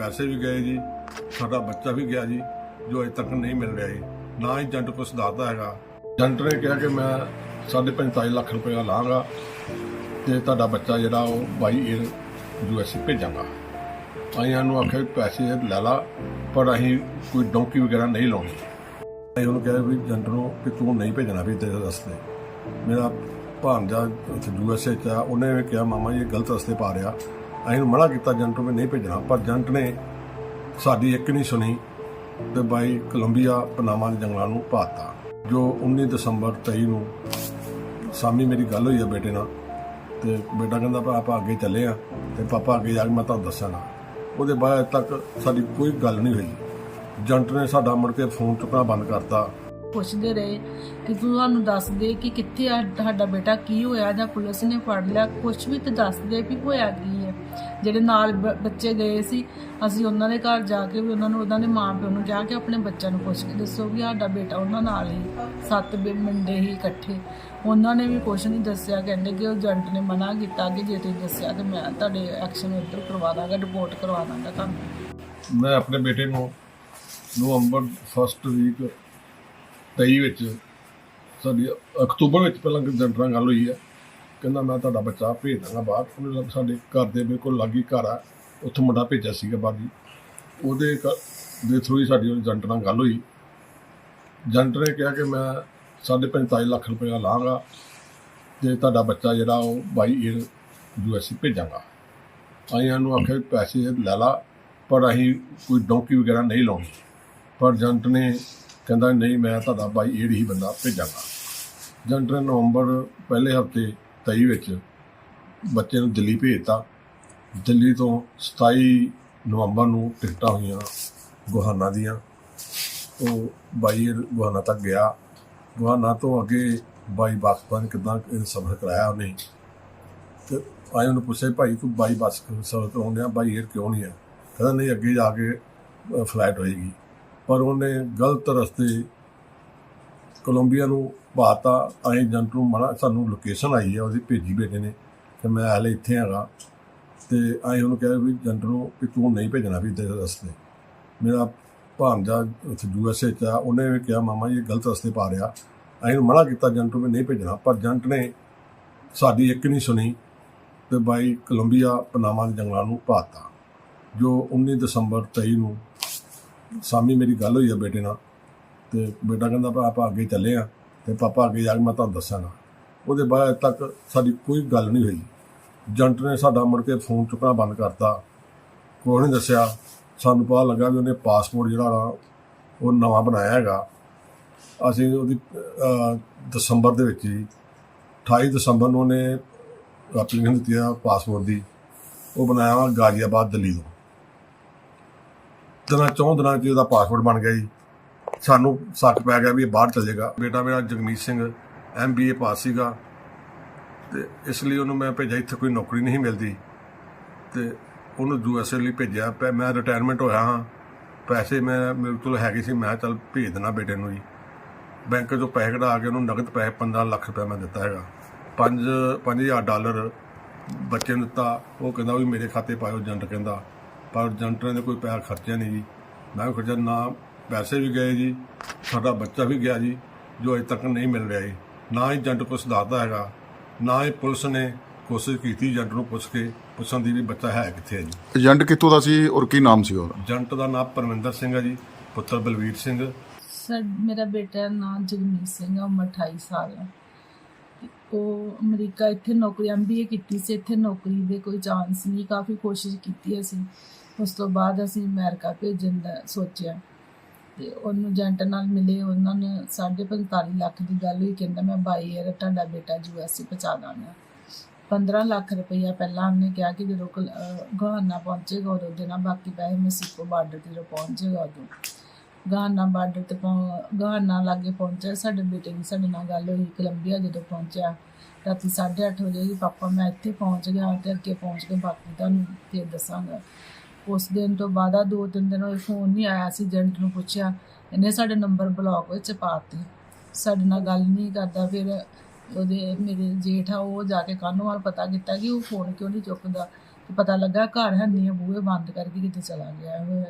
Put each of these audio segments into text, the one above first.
ਪੈਸੇ ਵੀ ਗਏ ਜੀ, ਸਾਡਾ ਬੱਚਾ ਵੀ ਗਿਆ ਜੀ, ਜੋ ਅਜੇ ਤੱਕ ਨਹੀਂ ਮਿਲ ਰਿਹਾ ਜੀ। ਨਾ ਹੀ ਏਜੰਟ ਕੁਛ ਦੱਸਦਾ ਹੈਗਾ। ਏਜੰਟ ਨੇ ਕਿਹਾ ਕਿ ਮੈਂ 45 ਲੱਖ ਰੁਪਏ ਲਾਂਗਾ ਤੇ ਤੁਹਾਡਾ ਬੱਚਾ ਜਿਹੜਾ ਉਹ ਬਾਈ 에ਅਰ ਯੂਐਸਏ ਭੇਜਾਂਗਾ। ਆਇਆਂ ਨੂੰ ਆਖਿਆ ਪੈਸੇ ਲੈ ਲਾ, ਪਰ ਅਸੀਂ ਕੋਈ ਡੌਂਕੀ ਵਗੈਰਾ ਨਹੀਂ ਲਾਉਣੀ। ਅਸੀਂ ਉਹਨੂੰ ਕਿਹਾ ਵੀ ਏਜੰਟ ਨੂੰ ਕਿ ਤੂੰ ਨਹੀਂ ਭੇਜਣਾ ਵੀ ਤੇਰੇ ਰਸਤੇ। ਮੇਰਾ ਭਾਂਜਾ ਉੱਥੇ ਯੂਐਸਏ ਚ ਆ, ਉਹਨੇ ਵੀ ਕਿਹਾ, ਮਾਮਾ ਜੀ, ਇਹ ਗਲਤ ਰਸਤੇ ਪਾ ਰਿਹਾ। ਅਸੀਂ ਉਹਨੂੰ ਮਨਾ ਕੀਤਾ ਏਜੰਟ ਨੂੰ ਵੀ ਨਹੀਂ ਭੇਜਣਾ। ਪਰ ਏਜੰਟ ਨੇ ਸਾਡੀ ਇੱਕ ਨਹੀਂ ਸੁਣੀ ਤੇ ਬਾਈ ਕੋਲੰਬੀਆ ਪਨਾਮਾ ਦੇ ਜੰਗਲਾਂ ਨੂੰ ਪਾਤਾ ਜੋ 19 ਦਸੰਬਰ 23 ਨੂੰ ਸਾਮੀ ਮੇਰੀ ਗੱਲ ਹੋਈ ਆ ਬੇਟੇ ਨਾਲ ਤੇ ਬੇਟਾ ਕਹਿੰਦਾ ਭਾ ਆਪਾਂ ਅੱਗੇ ਚੱਲੇ ਆ ਤੇ ਪਾਪਾ ਅੱਗੇ ਜਾ ਕੇ ਮੈਂ ਤੁਹਾਨੂੰ ਦੱਸਾਂਗਾ ਉਹਦੇ ਬਾਅਦ ਤੱਕ ਸਾਡੀ ਕੋਈ ਗੱਲ ਨਹੀਂ ਹੋਈ। ਏਜੰਟ ਨੇ ਸਾਡਾ ਮੁੜ ਕੇ ਫੋਨ ਚੁੱਕਣਾ ਬੰਦ ਕਰਤਾ। ਪੁੱਛਦੇ ਰਹੇ ਕਿ ਤੂੰ ਸਾਨੂੰ ਦੱਸ ਦੇ ਕਿ ਕਿੱਥੇ ਆ, ਤੁਹਾਡਾ ਬੇਟਾ ਕੀ ਹੋਇਆ ਜਾਂ ਪੁਲਿਸ ਨੇ ਫੜ ਲਿਆ ਕੁਝ ਵੀ ਤੇ ਦੱਸ ਦੇ ਵੀ ਹੋਇਆ ਕੀ ਹੈ। ਜਿਹੜੇ ਨਾਲ ਬੱਚੇ ਗਏ ਸੀ, ਅਸੀਂ ਉਹਨਾਂ ਦੇ ਘਰ ਜਾ ਕੇ ਵੀ ਉਹਨਾਂ ਨੂੰ, ਉਹਨਾਂ ਦੇ ਮਾਂ ਨੂੰ ਕਿਹਾ ਕਿ ਆਪਣੇ ਬੱਚਿਆਂ ਨੂੰ ਪੁੱਛ ਕੇ ਦੱਸੋ ਵੀ ਸਾਡਾ ਬੇਟਾ ਉਹਨਾਂ ਨਾਲ ਹੀ, ਸੱਤ ਮੁੰਡੇ ਹੀ ਇਕੱਠੇ। ਉਹਨਾਂ ਨੇ ਵੀ ਕੁਝ ਨਹੀਂ ਦੱਸਿਆ, ਕਹਿੰਦੇ ਕਿ ਉਹ ਏਜੰਟ ਨੇ ਮਨਾ ਕੀਤਾ ਕਿ ਜੇ ਤੁਸੀਂ ਦੱਸਿਆ ਤੇ ਮੈਂ ਤੁਹਾਡੇ ਐਕਸ਼ਨ ਉੱਧਰ ਕਰਵਾ ਦਾਂਗਾ, ਰਿਪੋਰਟ ਕਰਵਾ ਦਾਂਗਾ ਤੁਹਾਨੂੰ। ਮੈਂ ਆਪਣੇ ਬੇਟੇ ਨੂੰ, ਨਵੰਬਰ ਫਸਟ ਵੀਕ 23 ਵਿੱਚ ਸਾਡੀ ਅਕਤੂਬਰ ਵਿੱਚ ਪਹਿਲਾਂ ਏਜੰਟ ਨਾਲ ਗੱਲ ਹੋਈ ਹੈ। ਕਹਿੰਦਾ, ਮੈਂ ਤੁਹਾਡਾ ਬੱਚਾ ਭੇਜ ਦਾਂਗਾ ਬਾਹਰ। ਉਹਨੇ ਸਾਡੇ ਘਰ ਦੇ ਬਿਲਕੁਲ ਲਾਗੀ ਘਰ ਆ, ਉੱਥੋਂ ਮੁੰਡਾ ਭੇਜਿਆ ਸੀਗਾ ਬਾਹਰ ਜੀ। ਉਹਦੇ ਘ- ਦੇ ਥਰੂ ਹੀ ਸਾਡੀ ਏਜੰਟ ਨਾਲ ਗੱਲ ਹੋਈ। ਏਜੰਟ ਨੇ ਕਿਹਾ ਕਿ ਮੈਂ 45 ਲੱਖ ਰੁਪਏ ਲਾਂਗਾ ਤੇ ਤੁਹਾਡਾ ਬੱਚਾ ਜਿਹੜਾ ਉਹ ਬਾਈ 에ਅਰ ਯੂਐਸਏ ਭੇਜਾਂਗਾ। ਆਇਆਂ ਨੂੰ ਆਖਿਆ ਪੈਸੇ ਲੈ ਲਾ, ਪਰ ਅਸੀਂ ਕੋਈ ਡੌਂਕੀ ਵਗੈਰਾ ਨਹੀਂ ਲਾਉਣੀ। ਪਰ ਏਜੰਟ ਨੇ ਕਹਿੰਦਾ, ਨਹੀਂ, ਮੈਂ ਤੁਹਾਡਾ ਬਾਈ ਏਡ ਹੀ ਬੰਦਾ ਭੇਜਾਂਗਾ। ਏਜੰਟ ਨਵੰਬਰ ਪਹਿਲੇ ਹਫ਼ਤੇ 23 ਵਿੱਚ ਬੱਚੇ ਨੂੰ ਦਿੱਲੀ ਭੇਜਤਾ। ਦਿੱਲੀ ਤੋਂ 27 ਨਵੰਬਰ ਨੂੰ ਟਿਕਟਾਂ ਹੋਈਆਂ ਗੁਹਾਨਾ ਦੀਆਂ। ਉਹ ਬਾਈ ਏਅਰ ਗੁਹਾਨਾ ਤੱਕ ਗਿਆ। ਗੁਹਾਨਾ ਤੋਂ ਅੱਗੇ ਬਾਈ ਬੱਸ ਬਾਸਪਨ ਕਿਦਾਂ ਸਫ਼ਰ ਕਰਾਇਆ ਉਹਨੇ। ਤੇ ਆਏ ਉਹਨੂੰ ਪੁੱਛਿਆ, ਭਾਈ, ਤੂੰ ਬਾਈ ਬੱਸ ਸਫ਼ਰ ਕਰਾਉਣ ਡਿਆ ਬਾਈ ਏਅਰ ਕਿਉਂ ਨਹੀਂ ਆ ਕਹਿੰਦਾ, ਨਹੀਂ, ਅੱਗੇ ਜਾ ਕੇ ਫਲਾਈਟ ਹੋਏਗੀ। ਪਰ ਉਹਨੇ ਗਲਤ ਰਸਤੇ ਕੋਲੰਬੀਆ ਨੂੰ ਪਾਤਾ ਅਸੀਂ ਏਜੰਟ ਨੂੰ ਮਨਾ ਸਾਨੂੰ ਲੋਕੇਸ਼ਨ ਆਈ ਹੈ, ਉਹਦੀ ਭੇਜੀ ਬੇਟੇ ਨੇ, ਕਿ ਮੈਂ ਹਲੇ ਇੱਥੇ ਹੈਗਾ। ਤੇ ਅਸੀਂ ਉਹਨੂੰ ਕਿਹਾ ਵੀ ਏਜੰਟ ਨੂੰ ਕਿ ਤੂੰ ਨਹੀਂ ਭੇਜਣਾ ਵੀ ਤੇਰੇ ਰਸਤੇ। ਮੇਰਾ ਭਾਂਜਾ ਉੱਥੇ ਯੂਐਸਏ ਚ ਆ, ਉਹਨੇ ਵੀ ਕਿਹਾ, ਮਾਮਾ ਜੀ, ਇਹ ਗਲਤ ਰਸਤੇ ਪਾ ਰਿਹਾ। ਅਸੀਂ ਉਹਨੂੰ ਮਨਾ ਕੀਤਾ ਏਜੰਟ ਨੂੰ ਵੀ ਨਹੀਂ ਭੇਜਣਾ। ਪਰ ਏਜੰਟ ਨੇ ਸਾਡੀ ਇੱਕ ਨਹੀਂ ਸੁਣੀ ਤੇ ਬਾਈ ਕੋਲੰਬੀਆ ਪਨਾਮਾ ਦੇ ਜੰਗਲਾਂ ਨੂੰ ਪਾਤਾ ਜੋ 19 ਦਸੰਬਰ 23 ਨੂੰ ਸਾਮੀ ਮੇਰੀ ਗੱਲ ਹੋਈ ਆ ਬੇਟੇ ਨਾਲ ਤੇ ਬੇਟਾ ਕਹਿੰਦਾ ਭਾ ਆਪਾਂ ਅੱਗੇ ਚੱਲੇ ਆ ਤੇ ਪਾਪਾ ਅੱਗੇ ਜਾ ਕੇ ਮੈਂ ਤੁਹਾਨੂੰ ਦੱਸਾਂਗਾ। ਉਹਦੇ ਬਾਅਦ ਤੱਕ ਸਾਡੀ ਕੋਈ ਗੱਲ ਨਹੀਂ ਹੋਈ। ਜੰਟ ਨੇ ਸਾਡਾ ਮੁੜ ਕੇ ਫੋਨ ਚੁੱਕਣਾ ਬੰਦ ਕਰਤਾ। ਕੋਈ ਨਹੀਂ ਦੱਸਿਆ। ਸਾਨੂੰ ਪਤਾ ਲੱਗਾ ਵੀ ਉਹਨੇ ਪਾਸਪੋਰਟ ਜਿਹੜਾ ਨਾ ਉਹ ਨਵਾਂ ਬਣਾਇਆ ਹੈਗਾ। ਅਸੀਂ ਉਹਦੀ ਦਸੰਬਰ ਦੇ ਵਿੱਚ ਹੀ 28 ਦਸੰਬਰ ਨੂੰ ਉਹਨੇ ਐਪਲੀਕੇਸ਼ਨ ਦਿੱਤੀ ਆ ਪਾਸਪੋਰਟ ਦੀ। ਉਹ ਬਣਾਇਆ ਵਾ ਗਾਜ਼ੀਆਬਾਦ, ਦਿੱਲੀ ਤੋਂ। ਦਿਨਾਂ ਚੌਂ ਦਿਨਾਂ 'ਚ ਉਹਦਾ ਪਾਸਪੋਰਟ ਬਣ ਗਿਆ ਜੀ, ਸਾਨੂੰ ਸ਼ੱਕ ਪੈ ਗਿਆ ਵੀ ਇਹ ਬਾਹਰ ਚਲੇਗਾ ਬੇਟਾ ਮੇਰਾ ਜਗਮੀਤ ਸਿੰਘ ਐਮਬੀਏ ਪਾਸ ਸੀਗਾ ਤੇ ਇਸ ਲਈ ਉਹਨੂੰ ਮੈਂ ਭੇਜਿਆ, ਇੱਥੇ ਕੋਈ ਨੌਕਰੀ ਨਹੀਂ ਮਿਲਦੀ। ਤੇ ਉਹਨੂੰ ਯੂਐਸਏ ਲਈ ਭੇਜਿਆ, ਪੈ- ਮੈਂ ਰਿਟਾਇਰਮੈਂਟ ਹੋਇਆ ਹਾਂ। ਪੈਸੇ ਮੈਂ, ਮੇਰੇ ਕੋਲ ਹੈਗੇ ਸੀ, ਮੈਂ ਚੱਲ ਭੇਜ ਦੇਣਾ ਬੇਟੇ ਨੂੰ ਜੀ। ਬੈਂਕ ਚੋਂ ਪੈਸੇ ਕਢਾ ਕੇ ਉਹਨੂੰ ਨਗਦ ਪੈਸੇ 15 ਲੱਖ ਰੁਪਏ ਮੈਂ ਦਿੱਤਾ ਹੈਗਾ। 5 5000 ਡਾਲਰ ਬੱਚੇ ਨੂੰ ਦਿੱਤਾ। ਉਹ ਕਹਿੰਦਾ ਵੀ ਮੇਰੇ ਖਾਤੇ ਪਾਇਓ, ਏਜੰਟ ਕਹਿੰਦਾ। ਪਰ ਏਜੰਟ ਨੇ ਕੋਈ ਪੈਸਾ ਖਰਚਿਆ ਨਹੀਂ ਜੀ। ਮੈਂ ਵੀ ਖਰਚਿਆ ਨਾ ਪੈਸੇ ਵੀ ਗਏ ਜੀ। ਸਾਡਾ ਬੱਚਾ ਵੀ ਗਿਆ ਜੀ ਜੋ ਅਜੇ ਤੱਕ ਨਹੀਂ ਮਿਲ ਰਿਹਾ ਜੀ। ਨਾ ਹੀ ਏਜੰਟ ਕੁਛ ਦੱਸਦਾ ਹੈਗਾ ਨਾ ਹੀ ਪੁਲਿਸ ਨੇ ਕੋਸ਼ਿਸ਼ ਕੀਤੀ ਏਜੰਟ ਨੂੰ ਪੁੱਛ ਕੇ ਪੁੱਛਣ ਦੀ ਵੀ ਬੱਚਾ ਹੈ ਕਿੱਥੇ ਹੈ ਜੀ। ਏਜੰਟ ਕਿੱਥੋਂ ਦਾ ਸੀ ਔਰ ਕੀ ਨਾਮ ਸੀ ਉਹਦਾ? ਏਜੰਟ ਦਾ ਨਾਮ ਪਰਮਿੰਦਰ ਸਿੰਘ ਹੈ ਜੀ ਪੁੱਤਰ ਬਲਵੀਰ ਸਿੰਘ। ਸਰ ਮੇਰਾ ਬੇਟਾ ਨਾਮ ਜਗਮੀਤ ਸਿੰਘ ਆ ਉਮਰ 28 ਸਾਲ ਹੈ। ਤੇ ਉਹ ਅਮਰੀਕਾ ਇੱਥੇ ਨੌਕਰੀ ਐਮਬੀਏ ਕੀਤੀ ਸੀ ਇੱਥੇ ਨੌਕਰੀ ਦੇ ਕੋਈ ਚਾਂਸ ਨਹੀਂ ਕਾਫੀ ਕੋਸ਼ਿਸ਼ ਕੀਤੀ ਅਸੀਂ। ਉਸ ਤੋਂ ਬਾਅਦ ਅਸੀਂ ਅਮਰੀਕਾ ਭੇਜਣ ਦਾ ਸੋਚਿਆ ਤੇ ਉਹਨੂੰ ਏਜੰਟ ਨਾਲ ਮਿਲੇ, ਉਹਨਾਂ ਨੇ 45 ਲੱਖ ਦੀ ਗੱਲ ਹੋਈ, ਕਹਿੰਦਾ ਮੈਂ ਬਾਈ ਏਅਰ ਤੁਹਾਡਾ ਬੇਟਾ ਯੂਐਸਏ ਪਹੁੰਚਾ ਦਾਂਗਾ। 15 ਲੱਖ ਰੁਪਈਆ ਪਹਿਲਾਂ ਉਹਨੇ ਕਿਹਾ ਕਿ ਜਦੋਂ ਕੋਲ- ਅਹ ਪਹੁੰਚੇਗਾ ਉਦੋਂ ਦੇਣਾ, ਬਾਕੀ ਪੈਸੇ ਮੈਕਸੀਕੋ ਬਾਰਡਰ ਤੇ ਜਦੋਂ ਪਹੁੰਚੇਗਾ ਉਦੋਂ। ਗਾਨਾ ਬਾਰਡਰ ਤੇ ਪਹੁੰ- ਗਾਨਾ ਲਾਗੇ ਪਹੁੰਚਿਆ, ਸਾਡੇ ਬੇਟੇ ਦੀ ਸਾਡੇ ਨਾਲ ਗੱਲ ਹੋਈ, ਕੋਲੰਬੀਆ ਜਦੋਂ ਪਹੁੰਚਿਆ, ਰਾਤੀ 8:30 ਵਜੇ ਹੀ ਪਾਪਾ ਮੈਂ ਇੱਥੇ ਪਹੁੰਚ ਗਿਆ, ਤੇ ਅੱਗੇ ਪਹੁੰਚ ਕੇ ਬਾਕੀ ਤੁਹਾਨੂੰ ਫਿਰ ਦੱਸਾਂਗਾ। ਉਸ ਦਿਨ ਤੋਂ ਬਾਅਦ ਆ ਦੋ ਤਿੰਨ ਦਿਨ ਹੋਏ ਫੋਨ ਨਹੀਂ ਆਇਆ ਸੀ ਏਜੰਟ ਨੂੰ ਪੁੱਛਿਆ। ਇਹਨੇ ਸਾਡੇ ਨੰਬਰ ਬਲੌਕ ਵਿੱਚ ਪਾਤੇ। ਸਾਡੇ ਨਾਲ ਗੱਲ ਨਹੀਂ ਕਰਦਾ ਫਿਰ ਉਹਦੇ ਮੇਰੇ ਜੇਠ ਆ ਉਹ ਜਾ ਕੇ ਕਾਨੂੰਵਾਲ ਪਤਾ ਕੀਤਾ ਕਿ ਉਹ ਫੋਨ ਕਿਉਂ ਨਹੀਂ ਚੁੱਕਦਾ। ਪਤਾ ਲੱਗਾ ਘਰ ਹੈ ਨਹੀਂ ਬੂਹੇ ਬੰਦ ਕਰਕੇ ਕਿਤੇ ਚਲਾ ਗਿਆ ਹੋਇਆ।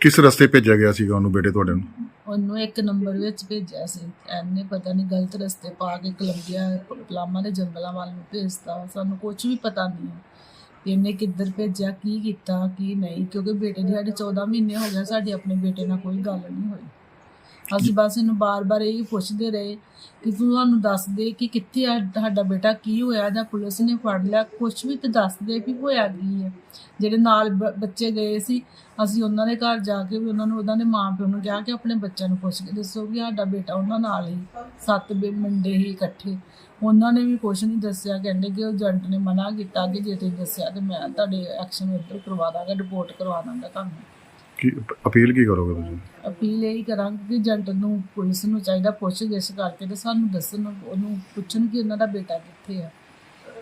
ਕਿਸ ਰਸਤੇ ਭੇਜਿਆ ਗਿਆ ਸੀਗਾ ਉਹਨੂੰ ਬੇਟੇ ਤੁਹਾਡੇ ਨੂੰ? ਉਹਨੂੰ ਇੱਕ ਨੰਬਰ ਵਿੱਚ ਭੇਜਿਆ ਸੀ। ਐਨੇ ਪਤਾ ਨਹੀਂ ਗਲਤ ਰਸਤੇ ਪਾ ਕੇ ਕਲੰਬੀਆ ਕਲਾਮਾਂ ਦੇ ਜੰਗਲਾਂ ਵੱਲ ਨੂੰ ਭੇਜਤਾ। ਸਾਨੂੰ ਕੁਝ ਵੀ ਪਤਾ ਨਹੀਂ ਵੀ ਇਹਨੇ ਕਿੱਧਰ ਭੇਜਿਆ, ਕੀ ਕੀਤਾ, ਕੀ ਨਹੀਂ, ਕਿਉਂਕਿ ਬੇਟੇ ਦੀ ਸਾਡੇ 14 ਮਹੀਨੇ ਹੋ ਗਏ ਸਾਡੇ ਆਪਣੇ ਬੇਟੇ ਨਾਲ ਕੋਈ ਗੱਲ ਨਹੀਂ ਹੋਈ। ਅਸੀਂ ਬਸ ਇਹਨੂੰ ਬਾਰ-ਬਾਰ ਇਹ ਪੁੱਛਦੇ ਰਹੇ ਕਿ ਤੂੰ ਸਾਨੂੰ ਦੱਸ ਦੇ ਕਿ ਕਿੱਥੇ ਆ ਤੁਹਾਡਾ ਬੇਟਾ ਕੀ ਹੋਇਆ ਜਾਂ ਪੁਲਿਸ ਨੇ ਫੜ ਲਿਆ। ਕੁਝ ਵੀ ਤੇ ਦੱਸ ਦੇ ਵੀ ਹੋਇਆ ਕੀ ਹੈ ਜਿਹੜੇ ਨਾਲ ਬੱਚੇ ਗਏ ਸੀ ਅਸੀਂ ਉਹਨਾਂ ਦੇ ਘਰ ਜਾ ਕੇ ਵੀ ਉਹਨਾਂ ਨੂੰ ਉਹਨਾਂ ਦੇ ਮਾਂ ਪਿਓ ਨੂੰ ਕਿਹਾ ਕਿ ਆਪਣੇ ਬੱਚਿਆਂ ਨੂੰ ਪੁੱਛ ਕੇ ਦੱਸੋ ਕਿ ਸਾਡਾ ਬੇਟਾ ਉਹਨਾਂ ਨਾਲ ਹੀ ਸੱਤ ਬੇ ਮੁੰਡੇ ਹੀ ਇਕੱਠੇ। ਉਹਨਾਂ ਨੇ ਵੀ ਕੁਝ ਨਹੀਂ ਦੱਸਿਆ ਕਹਿੰਦੇ ਕਿ ਉਹ ਏਜੰਟ ਨੇ ਮਨਾ ਕੀਤਾ ਕਿ ਜੇ ਤੁਸੀਂ ਦੱਸਿਆ ਤੇ ਮੈਂ ਤੁਹਾਡੇ ਐਕਸ਼ਨ ਉੱਧਰ ਕਰਵਾ ਦਾਂਗਾ ਰਿਪੋਰਟ ਕਰਵਾ ਦਾਂਗਾ ਤੁਹਾਨੂੰ। ਕੀ ਅਪੀਲ ਕੀ ਕਰੋਗੇ ਤੁਸੀਂ? ਅਪੀਲ ਇਹ ਕਰਾਂਗੇ ਕਿ ਏਜੰਟ ਨੂੰ ਪੁਲਿਸ ਨੂੰ ਚਾਹੀਦਾ ਪੁੱਛ ਗਿੱਛ ਕਰਕੇ ਤੇ ਸਾਨੂੰ ਦੱਸਣ, ਉਹਨੂੰ ਪੁੱਛਣ ਕਿ ਉਹਨਾਂ ਦਾ ਬੇਟਾ ਕਿੱਥੇ ਆ।